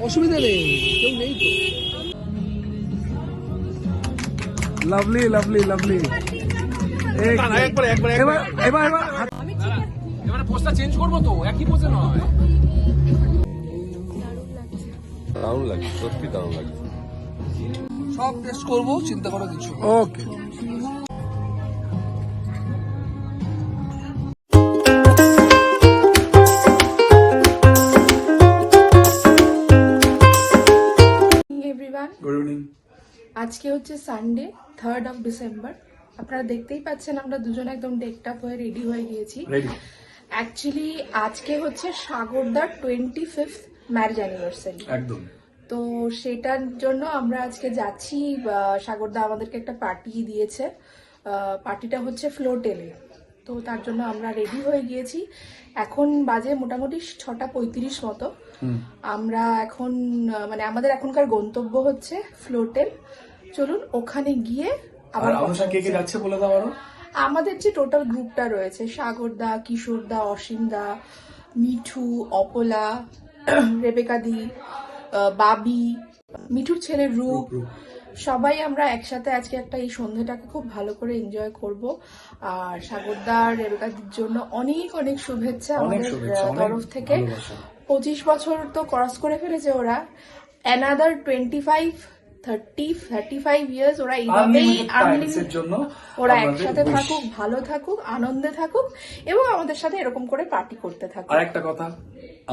অসুবিধা নেই কেউ নেই তো। লাভলি লাভলি লাভলি একবার একবার এবার এবার এবার এবারে পোস্টটা চেঞ্জ করব তো একই নয়। দারুণ লাগছে সত্যি দারুণ লাগছে। সব টেস্ট করব চিন্তা করার কিছু ওকে আজকে হচ্ছে সানডে থার্ড অফ ডিসেম্বর আপনারা দেখতেই পাচ্ছেন আমরা দুজন একদম ডেকড আপ হয়ে রেডি হয়ে গিয়েছি। অ্যাকচুয়ালি আজকে হচ্ছে সাগরদার টোয়েন্টি ফিফথ ম্যারেজ অ্যানিভার্সারি একদম। তো সেটার জন্য আমরা আজকে যাচ্ছি সাগরদা আমাদেরকে একটা পার্টি দিয়েছে। পার্টিটা হচ্ছে ফ্লোটেলে তো তার জন্য আমরা রেডি হয়ে গিয়েছি। এখন বাজে মোটামুটি ছটা পঁয়ত্রিশ মতো। আমরা এখন মানে আমাদের এখনকার গন্তব্য হচ্ছে ফ্লোটেল চলুন ওখানে গিয়ে আবার অনুষা কে কে যাচ্ছে বলে দাও আরও? আমাদের যে টোটাল গ্রুপটা রয়েছে সাগরদা কিশোরদা অসীমদা মিঠু অপলা রেবেকা দি বাবি মিঠুর ছেলে রূপ সবাই আমরা একসাথে আজকে একটা এই সন্ধ্যাটাকে খুব ভালো করে এনজয় করব। আর সাগরদা আর রেবেকাদির জন্য অনেক অনেক শুভেচ্ছা আমাদের তরফ থেকে। পঁচিশ বছর তো ক্রস করে ফেলেছে ওরা। Another twenty five thirty thirty five years ওরা এইভাবেই এর জন্য ওরা একসাথে থাকুক ভালো থাকুক আনন্দে থাকুক এবং আমাদের সাথে এরকম করে পার্টি করতে থাকুক। আর একটা কথা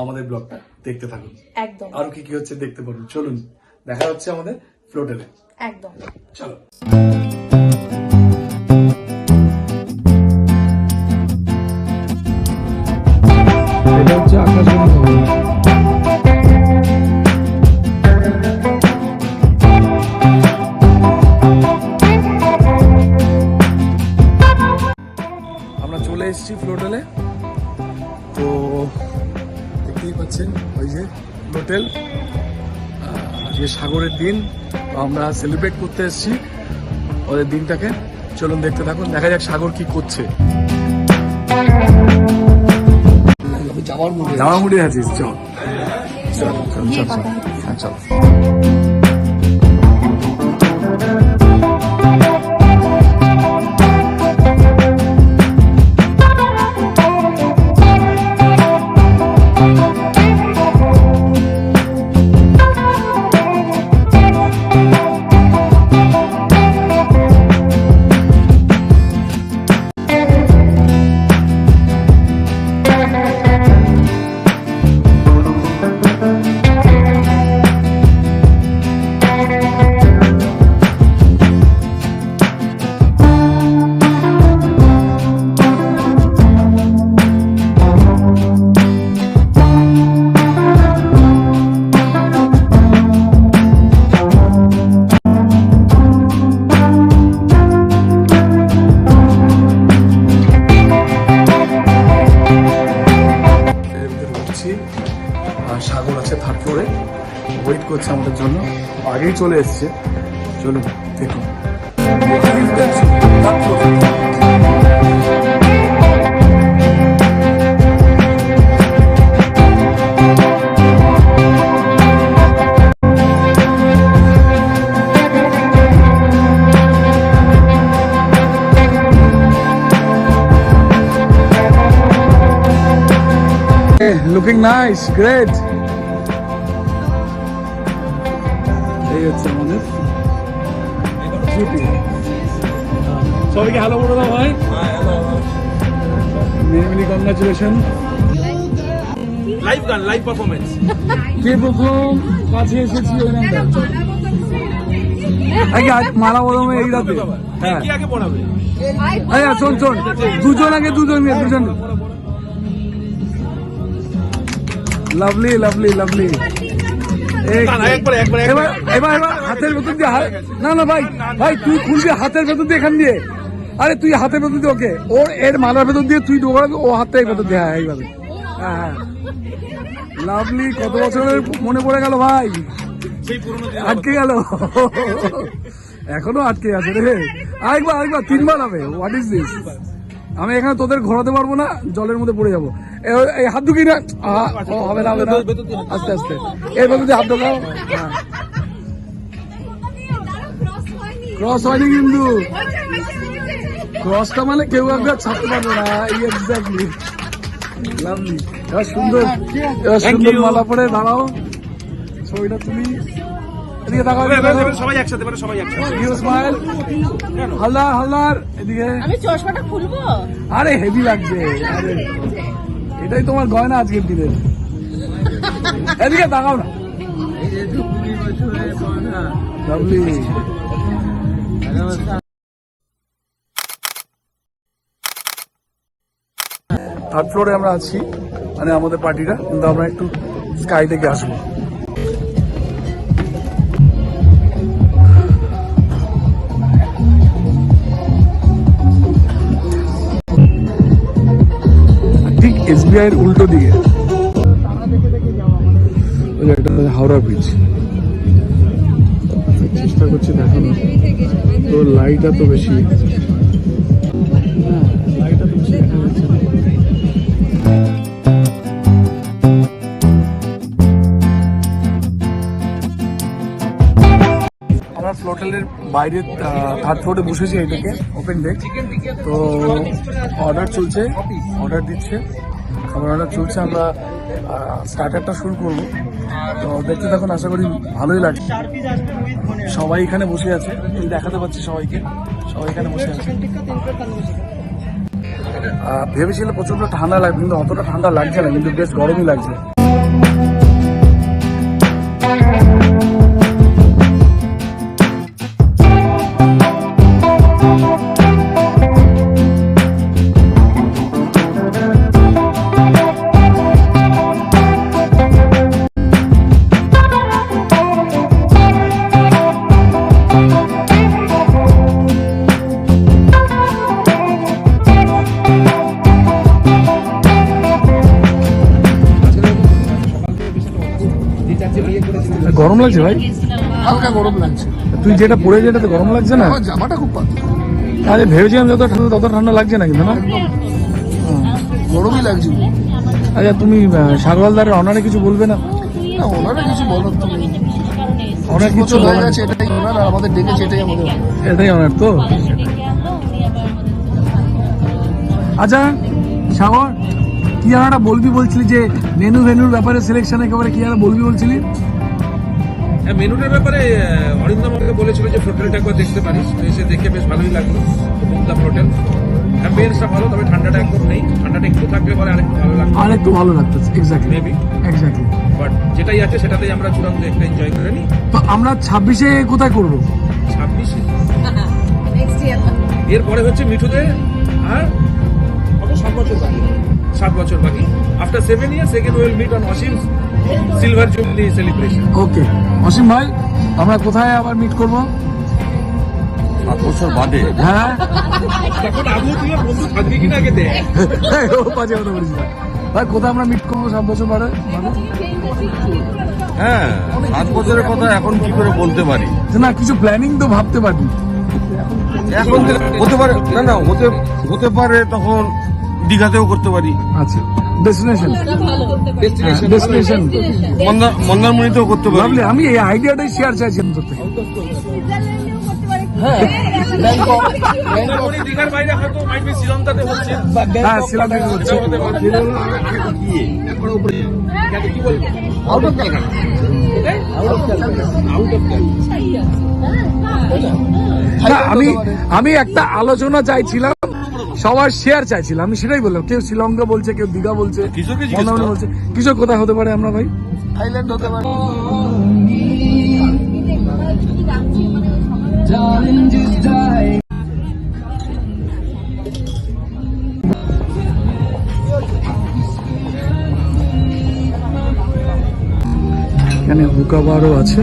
আমাদের ব্লগটা দেখতে থাকুন। একদম। আরও কি কি হচ্ছে দেখতে পারুন চলুন দেখা হচ্ছে আমাদের ফ্লোটেলে একদম। চলো। এটা হচ্ছে আকাশবাণী ভবন। আজকে সাগরের দিন আমরা সেলিব্রেট করতে এসেছি ওদের দিনটাকে চলুন দেখতে থাকুন দেখা যাক সাগর কি করছে। যাওয়ার মুড়ি আছিস। চল। চল চল চল চল। আগেই চলে এসছে চলুন দেখুন Third floor। লুকিং হচ্ছে আমাদের। সবাইকে হ্যালো বলে দাও ভাই। কংগ্রাচুলেশন লাইভ গান লাইভ পারফরমেন্স কে প্রথম কাছে এসেছি ওই আগে মালা বদমে এই রাতে। হ্যাঁ কি আগে পড়াবে? এই শোন শোন দুজন আগে দুজন দুজন। লাভলি লাভলি লাভলি এবার এবার এবার হাতের ভেতর দিয়ে না না ভাই ভাই তুই খুলবি হাতের ভেতর দিয়ে এখান দিয়ে। আরে তুই হাতের ভেতর দিয়ে ওকে। ওর এর মালার ভেতর দিয়ে তুই ঢোকাবি ও হাতটা ভেতর দিয়ে হ্যাঁ এইভাবে। হ্যাঁ হ্যাঁ। লাভলি কত বছরের মনে পড়ে গেল ভাই? আটকে গেল। এখনও আটকে আছে রে। আরেকবার আরেকবার তিনবার হবে। হোয়াট ইজ দিস আমি এখানে তোদের ঘোরাতে পারব না জলের মধ্যে পড়ে যাব। এই হাত ঢুকি না হবে না হবে না। আস্তে আস্তে। এই বাবু হাত ঢোকাও হ্যাঁ। ক্রস হয়নি কিন্তু। ক্রসটা মানে কেউ একবার ছাড়তে পারবে না। এক্স্যাক্টলি লাভলি এবার সুন্দর এবার সুন্দর মালা পরে দাঁড়াও। ছবিটা তুলি। এদিকে তাকাও সবাই একসাথে সবাই একসাথে। You smile. হালদার হালদার এদিকে। আমি চশমাটা খুলবো? আরে হেভি লাগছে। এটাই তোমার গয়না আজকের দিনের এদিকে তাকাও না। লাভলি থার্ড ফ্লোরে আমরা আছি মানে আমাদের পার্টিটা কিন্তু আমরা একটু স্কাই থেকে আসব। এর উল্টো দিকে। হাওড়া ব্রিজ চেষ্টা করছি দেখানো তো লাইট এত বেশি। ফ্লোটেলের বাইরে থার্ড ফ্লোরে বসেছি এটাকে ওপেন ডেক তো অর্ডার চলছে অর্ডার দিচ্ছে। খাবার অনেক চলছে, আমরা স্টার্টারটা শুরু করব। তো দেখতে তখন আশা করি ভালোই লাগছে সবাই এখানে বসে আছে দেখাতে পাচ্ছি সবাইকে। সবাই এখানে বসে আছে। ভেবেছিল প্রচণ্ড ঠান্ডা লাগবে, কিন্তু অতটা ঠান্ডা লাগছে না, কিন্তু বেশ গরমই লাগছে। লাগছে ভাই? হালকা গরম লাগছে। তুই যেটা পরে যেটাতে গরম লাগছে না? জামাটা খুব পাতলা। আরে ভেবেছিলাম যত ঠান্ডা তত ঠান্ডা লাগছে না কিন্তু না? গরমই লাগছে। আচ্ছা তুমি সাগরওয়ালদারের অনারে কিছু বলবে না? না ওনারা কিছু বলার তো অনেক কিছু হয়ে গেছে এটাই ওনার আর আমাদের ডেকেছে এটাই আমাদের এটাই অনার তো? আচ্ছা সাগর কি আর বলবি বলছিলি যে মেনু ভেনুর ব্যাপারে সিলেকশন একেবারে কি আর বলবি বলছিলি? মেনুটার ব্যাপারে অরিন্দম আমাকে বলেছিল যে হোটেলটা একবার দেখতে পারিস। তো এসে দেখে বেশ ভালোই লাগল মুক্তাম হোটেল। অ্যাম্বিয়েন্সটা ভালো তবে ঠান্ডাটা একদম নেই। ঠান্ডাটা একটু থাকলে পরে আরেকটু ভালো লাগবে। আরেকটু ভালো লাগতো এক্স্যাক্টলি মেবি এক্স্যাক্টলি বাট যেটাই আছে সেটাতেই আমরা চূড়ান্ত একটা এনজয় করে নিই। তো আমরা ছাব্বিশে কোথায় করব? ছাব্বিশে? এরপরে হচ্ছে মিঠুতে আর কত সাত বছর বাকি। সাত বছর বাকি। After seven year second will meet on Asim silver jubilee celebration okay Asim ভাই আমরা কোথায় আবার মিট করব? সাত বছর বাদে। হ্যাঁ? তখন আদৌ তুই বন্ধু থাকবি কিনা আগে দেখ। ও বাজে কথা বলিস ভাই কোথায় আমরা মিট করব সাত বছর পরে হ্যাঁ সাত বছরের কথা এখন কি করে বলতে পারি? না কিছু প্ল্যানিং তো ভাবতে পারি এখন হতে পারে না না হতে হতে পারে তখন দীঘাতেও করতে পারি। আচ্ছা। ডেস্টিনেশন ডেস্টিনেশন মন্দা মন্দারমণিতেও করতে পারি। আমি এই আইডিয়াটাই শেয়ার চাইছি হ্যাঁ। শিলাম থেকে হচ্ছে। কি বলব out of Calcutta out of না আমি আমি একটা আলোচনা চাইছিলাম। সবার শেয়ার চাইছিলাম আমি সেটাই বললাম কেউ শ্রীলঙ্কা বলছে কেউ দীঘা বলছে জিজ্ঞেস বলছে কিশোর কোথায় হতে পারে আমরা ভাই? থাইল্যান্ড হতে পারে। এখানে হুকা বারও আছে।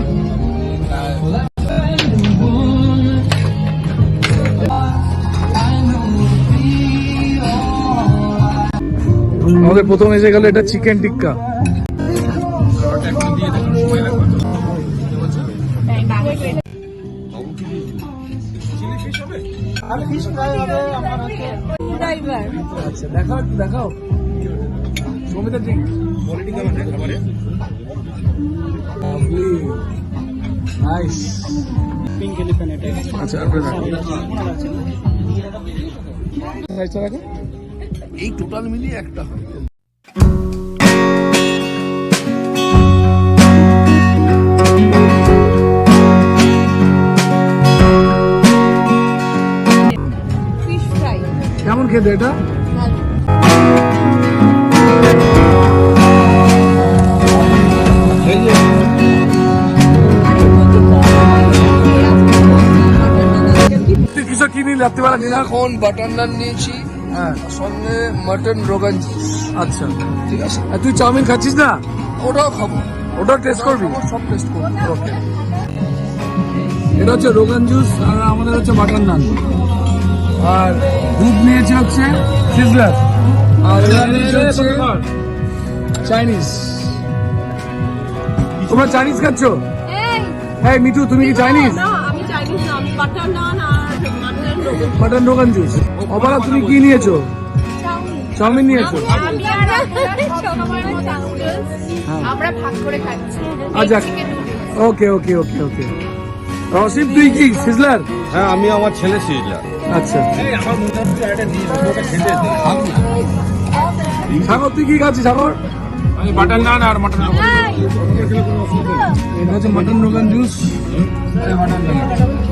আমাদের প্রথম এসে গেল এটা চিকেন টিক্কা। আচ্ছা দেখাও দেখাও। সমিতা ঠিক। কোয়ালিটি কেমন নাইস পিঙ্ক এলিফ্যান্ট এটা আচ্ছা রাখো এই টোটাল মিলিয়ে একটা হয় কেমন খেতে এটা কিছু কিনি রাত্রিবেলা নিলাম এখন বাটার নান নিয়েছি হ্যাঁ। সঙ্গে মটন রোগান জুস আচ্ছা। ঠিক আছে? আর তুই চাউমিন খাচ্ছিস না? ওটাও খাব। ওটাও টেস্ট করবি? সব টেস্ট করব। ওকে এটা হচ্ছে রোগান জুস আর আমাদের হচ্ছে বাটার নান। আর দুধ নিয়েছে হচ্ছে সিজলার। আর হচ্ছে চাইনিজ। তোমরা চাইনিজ খাচ্ছ? হ্যাঁ মিঠু তুমি কি চাইনিজ? না আমি চাইনিজ না আমি butter naan mutton butter rogan josh অপারা তুমি কি নিয়েছো? চাউমিন নিয়েছো? আমি আমরা ভাগ করে খাচ্ছি আচ্ছা ওকে ওকে ওকে ওকে। রসিম তুই কি সিজলার? হ্যাঁ আমি আমার ছেলে সিজলার। আচ্ছা। সাগর তুই কি খাচ্ছিস সাগর? বাটার নান আর মটন এটা হচ্ছে মটন রোগান জুস বাটার নান।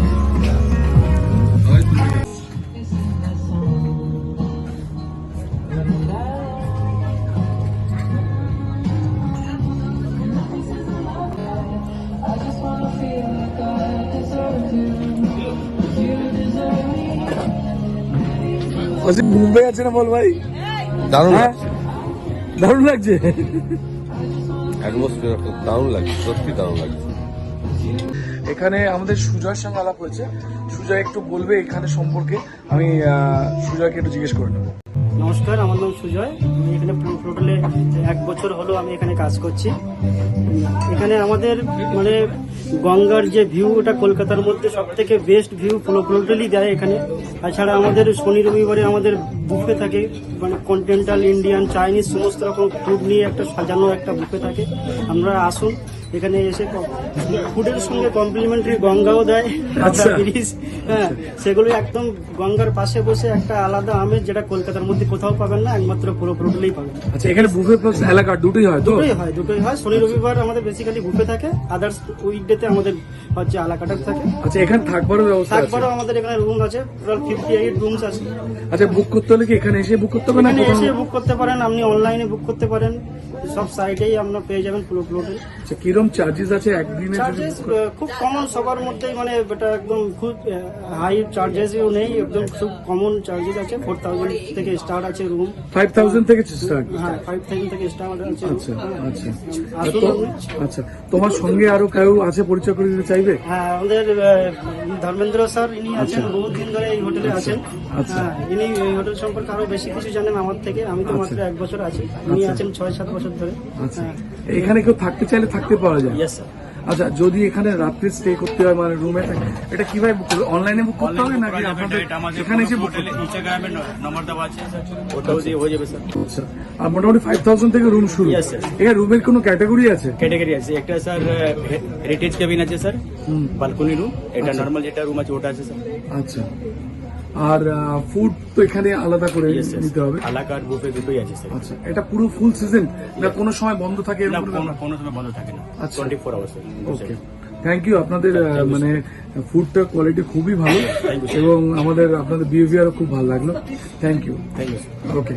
অসীম মুম্বাই আছে না বল ভাই? দারুণ হ্যাঁ? দারুণ লাগছে? অ্যাটমসফিয়ার দারুণ লাগছে সত্যি দারুণ লাগছে। এখানে আমাদের সুজয়ের সঙ্গে আলাপ হয়েছে। সুজয় একটু বলবে এখানে সম্পর্কে। আমি সুজয়কে একটু জিজ্ঞেস করে নেব। নমস্কার আমার নাম সুজয়। আমি এখানে টোটালে এক বছর হলো আমি এখানে কাজ করছি। এখানে আমাদের মানে গঙ্গার যে ভিউ ওটা কলকাতার মধ্যে সব থেকে বেস্ট ভিউ টোটালি দেয় এখানে। তাছাড়া আমাদের শনি রবিবারে আমাদের বুফে থাকে মানে কন্টিনেন্টাল ইন্ডিয়ান চাইনিজ সমস্ত রকম ফুড নিয়ে একটা সাজানো একটা বুফে থাকে। আমরা আসুন এখানে এসে ফুডের সঙ্গে কমপ্লিমেন্টারি গঙ্গাও দেয় আচ্ছা। ব্রিজ হ্যাঁ সেগুলো একদম গঙ্গার পাশে বসে একটা আলাদা আমেজ যেটা কলকাতার মধ্যে কোথাও পাবেন না একমাত্র পুরো পুরোটাই পাবেন। আচ্ছা এখানে বুফে প্লাস এলাকা দুটোই হয় তো? দুটোই হয় দুটোই হয়। শনি রবিবার আমাদের বেসিক্যালি বুফে থাকে আদার্স উইকডেতে আমাদের হচ্ছে আলাকাটার থাকে। আচ্ছা এখানে থাকবারও ব্যবস্থা আছে? তারপরেও আমাদের এখানে রুম আছে টোটাল ফিফটি এইট রুমস আছে। আচ্ছা বুক করতে হলে কি এখানে এসে বুক করতে হবে না এখানে এসে বুক করতে পারেন আপনি অনলাইনে বুক করতে পারেন। সব সাইটেই আপনার পেয়ে যাবেন পুরো প্লটে আচ্ছা কিরম চার্জেস আছে একদিনে? চার্জেস খুব কমন সবার মধ্যেই মানে এটা একদম খুব হাই চার্জেসও নেই একদম খুব কমন চার্জেস আছে। ফোর থাউজেন্ড থেকে স্টার্ট আছে রুম 5000 থেকে স্টার্ট হ্যাঁ ফাইভ থাউজেন্ড থেকে স্টার্ট আছে। আচ্ছা আচ্ছা। আচ্ছা তোমার সঙ্গে আরও কেউ আছে পরিচয় করে দিতে চাইবে? হ্যাঁ আমাদের ধর্মেন্দ্র স্যার ইনি আছেন বহুত দিন ধরে এই হোটেলে আছেন। আচ্ছা। হ্যাঁ ইনি এই হোটেল সম্পর্কে আরও বেশি কিছু জানেন আমার থেকে। আমি তো মাত্র এক বছর আছি। ইনি আছেন ছয় সাত বছর ধরে। আচ্ছা। এখানে কেউ থাকতে চাইলে থাকতে পাওয়া যায়? ইয়েস স্যার আচ্ছা যদি এখানে রাত্রে স্টে করতে হয় মানে রুমে এটা কীভাবে বুক করবে? অনলাইনে বুক করতে হবে নাকি আপনাদের এখানে এসে বুক করতে ইনস্টাগ্রামে নম্বর দেওয়া আছে। ওটাও দিয়ে হয়ে যাবে স্যার আচ্ছা আর মোটামুটি ফাইভ থাউজেন্ড থেকে রুম শুরু. এখানে রুমের কোনো ক্যাটাগরি আছে? ক্যাটাগরি আছে। একটা স্যার হেরিটেজ কেবিন আছে স্যার বালকনি রুম এটা নর্মাল যেটা রুম আছে ওটা আছে স্যার আচ্ছা। আর ফুড তো এখানে আলাদা করে নিতে হবে। আলাকার বুফে দুটোই আছে স্যার আচ্ছা এটা পুরো ফুল সিজন না কোনো সময় বন্ধ থাকে না কোনো কোনো সময় বন্ধ থাকে না। আচ্ছা। Twenty four hours okay thank you আপনাদের মানে ফুডটা কোয়ালিটি খুবই ভালো এবং আমাদের আপনাদের বিহেভিয়ারও খুব ভালো লাগল। Thank you thank you okay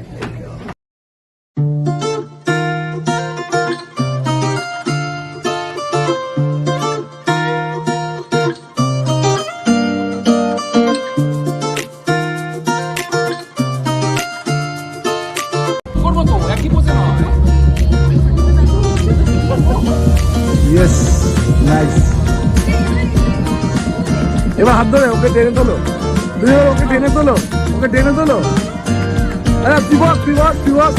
তোলো আরে তুই বস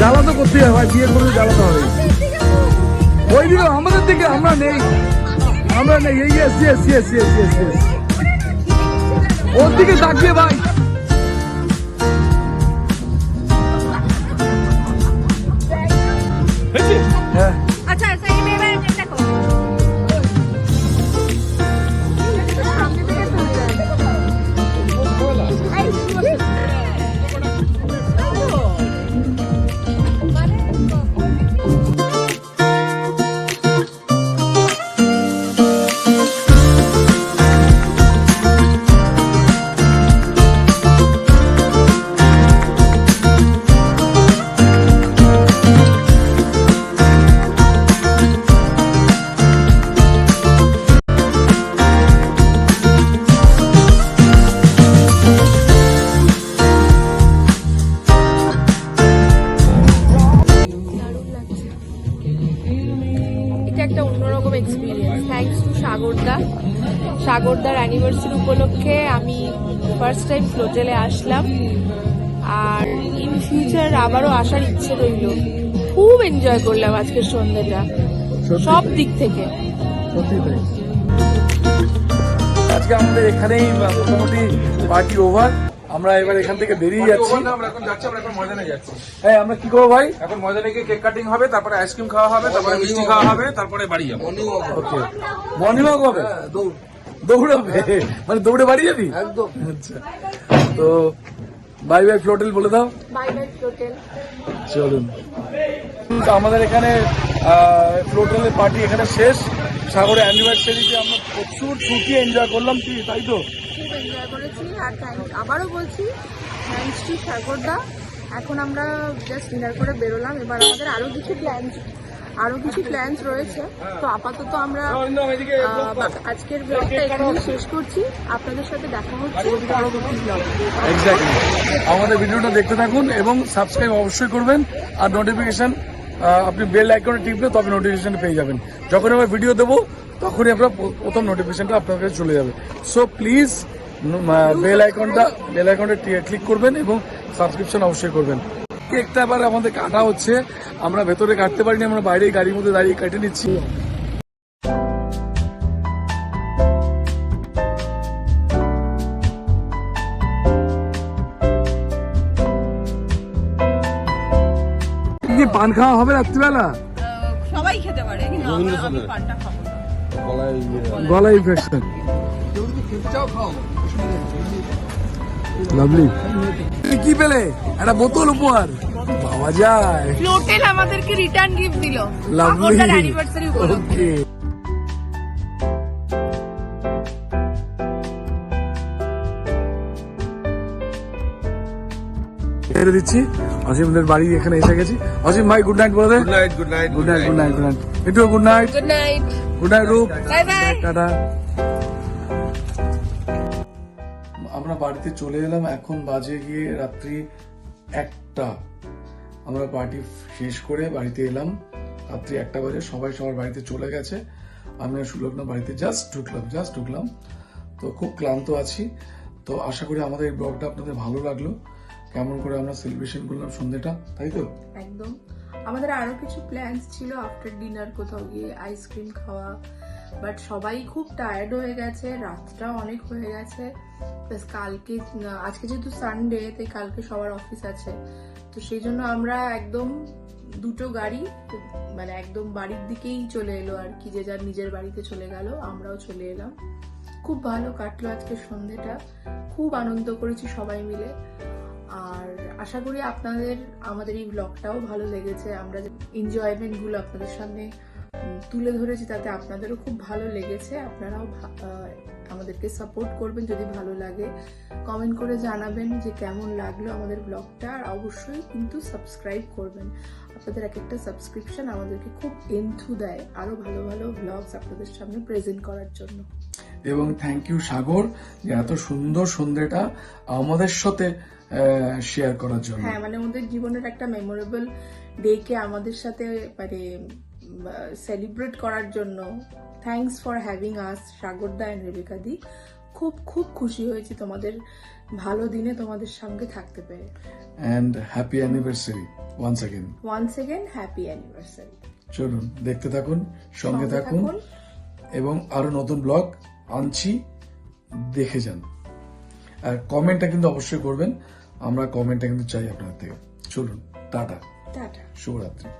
জ্বালা তো করতেই হবে ভাই, বিয়ে করলে জ্বালাতে হবে ওই দিকে, আমাদের দিকে আমরা নেই। আমরা নেই yes yes yes yes yes yes ওর দিকে তাকিয়ে, ভাই। ফ্লোটেলে আসলাম। আর ইন ফিউচার আবারও আসার ইচ্ছে রইল। খুব এনজয় করলাম আজকের সন্ধ্যেটা। সব দিক থেকে। আজকে আমাদের এখানেই মোটামুটি পার্টি ওভার আমরা এবার এখান থেকে বেরিয়ে যাচ্ছি। আমরা এখন যাচ্ছি আমরা এখন ময়দানে যাচ্ছি। হ্যাঁ আমরা কি করব ভাই? এখন ময়দানে গিয়ে কেক কাটিং হবে তারপরে আইসক্রিম খাওয়া হবে তারপরে মিষ্টি খাওয়া হবে তারপরে বাড়ি যাব। ওকে মর্নিং ওয়াক হবে? দৌড়াবে? মানে দৌড়ে বাড়ি যাবি একদম। আচ্ছা। তো বাই বাই ফ্লোটেল বলে দাও। বাই চলুন। তো আমাদের এখানে ফ্লোটেলের পার্টি এখানে শেষ। সাগরের অ্যানিভার্সারিতে আমরা প্রচুর ছুটি এনজয় করলাম। কি তাই তো? খুব এনজয় করেছি। আর আবারও বলছি থ্যাংকস টু সাগরদা। এখন আমরা জাস্ট ডিনার করে বেরোলাম। এবার আমাদের আরও কিছু প্ল্যান আরও কিছু প্ল্যানস রয়েছে। তো আপাতত আমরা আজকের ব্লগটা এখানেই শেষ করছি। আপনাদের সাথে দেখা হচ্ছে। পরবর্তী ব্লগে এক্স্যাক্টলি আমাদের ভিডিওটা দেখতে থাকুন এবং সাবস্ক্রাইব অবশ্যই করবেন। আর নোটিফিকেশন আপনি বেল আইকনে টিপলে তবে নোটিফিকেশন পেয়ে যাবেন। যখন আমরা ভিডিও দেবো তখনই আমরা প্রথম নোটিফিকেশনটা আপনার কাছে চলে যাবে। সো প্লিজ বেল আইকনটা বেল আইকনটা ক্লিক করবেন এবং সাবস্ক্রিপশন অবশ্যই করবেন। কেকটা এবার আমাদের কাটা হচ্ছে। আমরা ভেতরে কাটতে পারিনি আমরা বাইরে গাড়ির মধ্যে দাঁড়িয়ে কেটে নিচ্ছি। পান খাওয়া হবে রাত্রিবেলা? সবাই খেতে পারে গলা ইনফেকশন লাভলি কি পেলে? একটা বোতল উপহার। পাওয়া যায়। ফ্লোটেল আমাদেরকে রিটার্ন গিফট দিল। লাভলি অ্যানিভার্সারি ওকে ছেড়ে দিচ্ছি। অসীমদের বাড়ি এখানে এসে গেছি। অসীম ভাই গুড নাইট বলে দে good night good night good night good night good night একটু good night good night good night Roop bye bye tata আমরা বাড়িতে চলে এলাম। এখন বাজে গিয়ে রাত্রি একটা। আমরা পার্টি শেষ করে বাড়িতে এলাম। রাত্রি একটা বাজে, সবাই সবার বাড়িতে চলে গেছে। আমি সুলগ্ন বাড়িতে জাস্ট ঢুকলাম জাস্ট ঢুকলাম। তো খুব ক্লান্ত আছি। তো আশা করি আমাদের এই ব্লগটা আপনাদের ভালো লাগল। কেমন করে আমরা সেলিব্রেশন করলাম সন্ধ্যেটা তাই তো? একদম। আমাদের আরও কিছু প্ল্যানস ছিল আফটার ডিনার কোথাও গিয়ে আইসক্রিম খাওয়া। বাট সবাই খুব টায়ার্ড হয়ে গেছে, রাতটা অনেক হয়ে গেছে। কালকে আজকে যেহেতু সানডে তাই কালকে সবার অফিস আছে। তো সেই জন্য আমরা একদম দুটো গাড়ি মানে একদম বাড়ির দিকেই চলে এলো আর কি, যে যার নিজের বাড়িতে চলে গেল, আমরাও চলে এলাম। খুব ভালো কাটলো আজকে সন্ধেটা, খুব আনন্দ করেছি সবাই মিলে। আর আশা করি আপনাদের, আমাদের এই ব্লগটাও ভালো লেগেছে। আমরা যে এনজয়মেন্টগুলো আপনাদের সামনে তুলে ধরেছি, তাতে আপনাদেরও খুব ভালো লেগেছে। আপনারাও আমাদেরকে সাপোর্ট করবেন যদি ভালো লাগে। কমেন্ট করে জানাবেন যে কেমন লাগল আমাদের ব্লগটা আর অবশ্যই কিন্তু সাবস্ক্রাইব করবেন। আপনাদের এক একটা সাবস্ক্রিপশন আমাদেরকে খুব এন্থু দেয় আরও ভালো ভালো ব্লগস আপনাদের সামনে প্রেজেন্ট করার জন্য। এবং থ্যাংক ইউ সাগর যে এত সুন্দর সন্ধ্যেটা আমাদের সাথে শেয়ার করার জন্য। হ্যাঁ মানে ওদের জীবনের একটা মেমোরেবল ডে কে আমাদের সাথে মানে সেলিব্রেট করার জন্য থ্যাঙ্কস ফর হ্যাভিং আস সাগরদা অ্যান্ড রেবিকা দি। খুব খুব খুশি হয়েছি তোমাদের ভালো দিনে তোমাদের সঙ্গে থাকতে পেরে। And happy anniversary once again once again happy anniversary চলুন দেখতে থাকুন সঙ্গে থাকুন। এবং আরও নতুন ব্লগ আনছি দেখে যান। আর কমেন্টটা কিন্তু অবশ্যই করবেন। আমরা কমেন্টটা কিন্তু চাই আপনার থেকে। চলুন টাটা। টাটা। শুভরাত্রি।